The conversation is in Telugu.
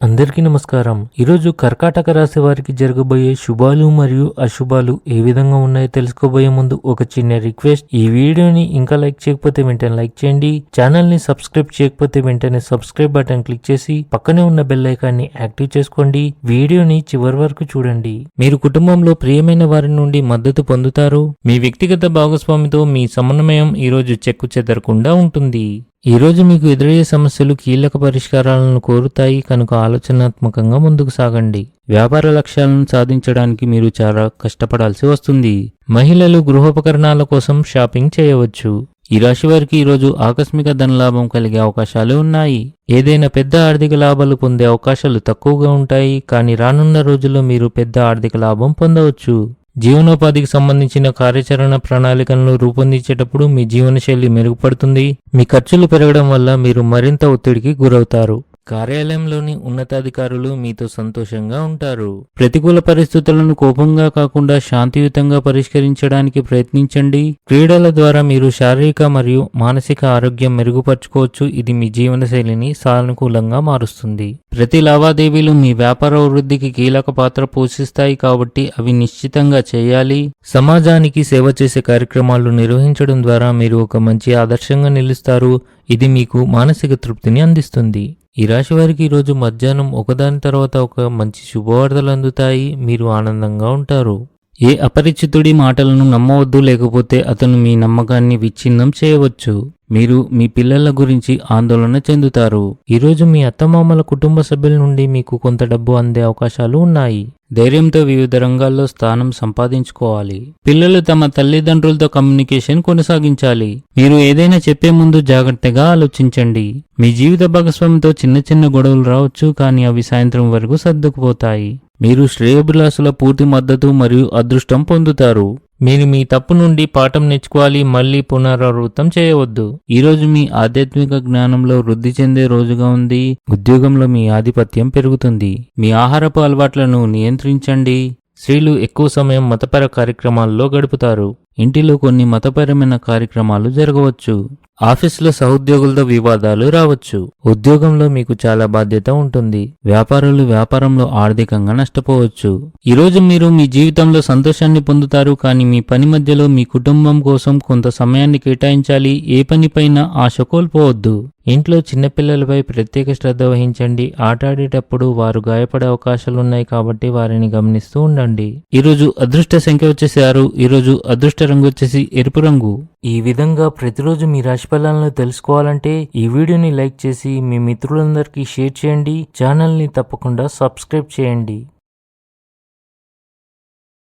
అందరికీ నమస్కారం. ఈరోజు కర్కాటక రాశి వారికి జరగబోయే శుభాలు మరియు అశుభాలు ఏ విధంగా ఉన్నాయో తెలుసుకోబోయే ముందు ఒక చిన్న రిక్వెస్ట్. ఈ వీడియోని ఇంకా లైక్ చేయకపోతే వెంటనే లైక్ చేయండి. ఛానల్ని సబ్స్క్రైబ్ చేయకపోతే వెంటనే సబ్స్క్రైబ్ బటన్ క్లిక్ చేసి పక్కనే ఉన్న బెల్ ఐకాన్ని యాక్టివ్ చేసుకోండి. వీడియోని చివరి వరకు చూడండి. మీరు కుటుంబంలో ప్రియమైన వారి నుండి మద్దతు పొందుతారు. మీ వ్యక్తిగత భాగస్వామితో మీ సమన్వయం ఈరోజు చెక్కు చెదరకుండా ఉంటుంది. ఈరోజు మీకు ఎదురయ్యే సమస్యలు కీలక పరిష్కారాలను కోరుతాయి కనుక ఆలోచనాత్మకంగా ముందుకు సాగండి. వ్యాపార లక్ష్యాలను సాధించడానికి మీరు చాలా కష్టపడాల్సి వస్తుంది. మహిళలు గృహోపకరణాల కోసం షాపింగ్ చేయవచ్చు. ఈ రాశి వారికి ఈరోజు ఆకస్మిక ధనలాభం కలిగే అవకాశాలు ఉన్నాయి. ఏదైనా పెద్ద ఆర్థిక లాభాలు పొందే అవకాశాలు తక్కువగా ఉంటాయి కానీ రానున్న రోజుల్లో మీరు పెద్ద ఆర్థిక లాభం పొందవచ్చు. జీవనోపాధికి సంబంధించిన కార్యాచరణ ప్రణాళికలను రూపొందించేటప్పుడు మీ జీవనశైలి మెరుగుపడుతుంది. మీ ఖర్చులు పెరగడం వల్ల మీరు మరింత ఒత్తిడికి గురవుతారు. కార్యాలయంలోని ఉన్నతాధికారులు మీతో సంతోషంగా ఉంటారు. ప్రతికూల పరిస్థితులను కోపంగా కాకుండా శాంతియుతంగా పరిష్కరించడానికి ప్రయత్నించండి. క్రీడల ద్వారా మీరు శారీరక మరియు మానసిక ఆరోగ్యం మెరుగుపరచుకోవచ్చు. ఇది మీ జీవనశైలిని సానుకూలంగా మారుస్తుంది. ప్రతి లావాదేవీలు మీ వ్యాపార వృద్ధికి కీలక పాత్ర పోషిస్తాయి కాబట్టి అవి నిశ్చితంగా చేయాలి. సమాజానికి సేవ చేసే కార్యక్రమాలు నిర్వహించడం ద్వారా మీరు ఒక మంచి ఆదర్శంగా నిలుస్తారు. ఇది మీకు మానసిక తృప్తిని అందిస్తుంది. ఈ రాశి వారికి ఈరోజు మధ్యాహ్నం ఒకదాని తర్వాత ఒక మంచి శుభవార్తలు అందుతాయి. మీరు ఆనందంగా ఉంటారు. ఏ అపరిచితుడి మాటలను నమ్మవద్దు లేకపోతే అతను మీ నమ్మకాన్ని విచ్ఛిన్నం చేయవచ్చు. మీరు మీ పిల్లల గురించి ఆందోళన చెందుతారు. ఈరోజు మీ అత్తమామల కుటుంబ సభ్యుల నుండి మీకు కొంత డబ్బు అందే అవకాశాలు ఉన్నాయి. ధైర్యంతో వివిధ రంగాల్లో స్థానం సంపాదించుకోవాలి. పిల్లలు తమ తల్లిదండ్రులతో కమ్యూనికేషన్ కొనసాగించాలి. మీరు ఏదైనా చెప్పే ముందు జాగ్రత్తగా ఆలోచించండి. మీ జీవిత భాగస్వామితో చిన్న చిన్న గొడవలు రావచ్చు కానీ అవి సాయంత్రం వరకు సర్దుకుపోతాయి. మీరు శ్రేయభిలాసుల పూర్తి మద్దతు మరియు అదృష్టం పొందుతారు. మీరు మీ తప్పు నుండి పాఠం నేర్చుకోవాలి మళ్ళీ పునరావృతం చేయవద్దు. ఈరోజు మీ ఆధ్యాత్మిక జ్ఞానంలో వృద్ధి చెందే రోజుగా ఉంది. ఉద్యోగంలో మీ ఆధిపత్యం పెరుగుతుంది. మీ ఆహారపు అలవాట్లను నియంత్రించండి. స్త్రీలు ఎక్కువ సమయం మతపర కార్యక్రమాల్లో గడుపుతారు. ఇంటిలో కొన్ని మతపరమైన కార్యక్రమాలు జరగవచ్చు. ఆఫీసులో సహోద్యోగులతో వివాదాలు రావచ్చు. ఉద్యోగంలో మీకు చాలా బాధ్యత ఉంటుంది. వ్యాపారులు వ్యాపారంలో ఆర్థికంగా నష్టపోవచ్చు. ఈరోజు మీరు మీ జీవితంలో సంతోషాన్ని పొందుతారు కానీ మీ పని మధ్యలో మీ కుటుంబం కోసం కొంత సమయాన్ని కేటాయించాలి. ఏ పనిపైన ఆశ కోల్పోవద్దు. ఇంట్లో చిన్నపిల్లలపై ప్రత్యేక శ్రద్ధ వహించండి. ఆటాడేటప్పుడు వారు గాయపడే అవకాశాలు ఉన్నాయి కాబట్టి వారిని గమనిస్తూ ఉండండి. ఈరోజు అదృష్ట సంఖ్య వచ్చేసి ఆరు. ఈరోజు అదృష్ట రంగు వచ్చేసి ఎరుపు రంగు. ఈ విధంగా ప్రతిరోజు మీ రాశి ఫలాలను తెలుసుకోవాలంటే ఈ వీడియోని లైక్ చేసి మీ మిత్రులందరికీ షేర్ చేయండి. ఛానల్ని తప్పకుండా సబ్స్క్రైబ్ చేయండి.